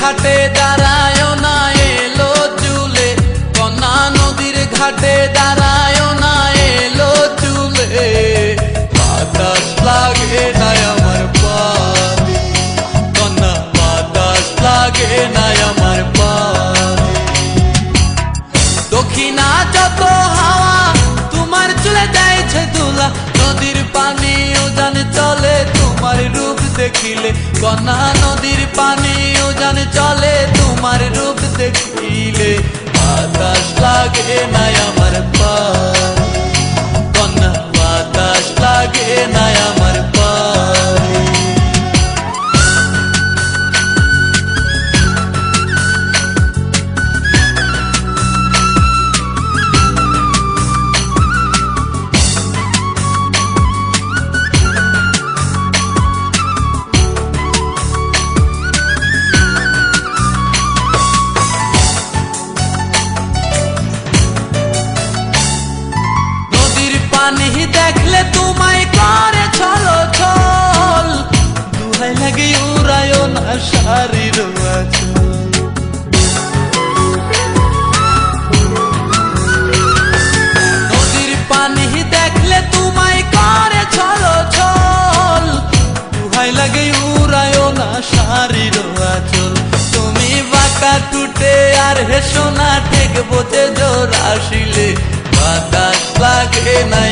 ঘাটে দাঁড়ায় না এলো চুলে। কন্যা নদীর ঘাটে দাঁড়ায় না এলো চুলে। বাতাস লাগে না আমার পানি। কন্যা, বাতাস লাগে না আমার পানি। দক্ষিণা যত দেখিলে। কন্যা নদীর পানি জানে চলে তোমার রূপ দেখিলে আচল নদীর পানি দেখলে তোমায় করে ছলো ছল। দুহাই লাগে উড়ায় না শারীর আচল। তুমি বাঁকা টুটে আর হেসো না ঠেক বোঝে জোর আসিলে। বাতাস লাগে না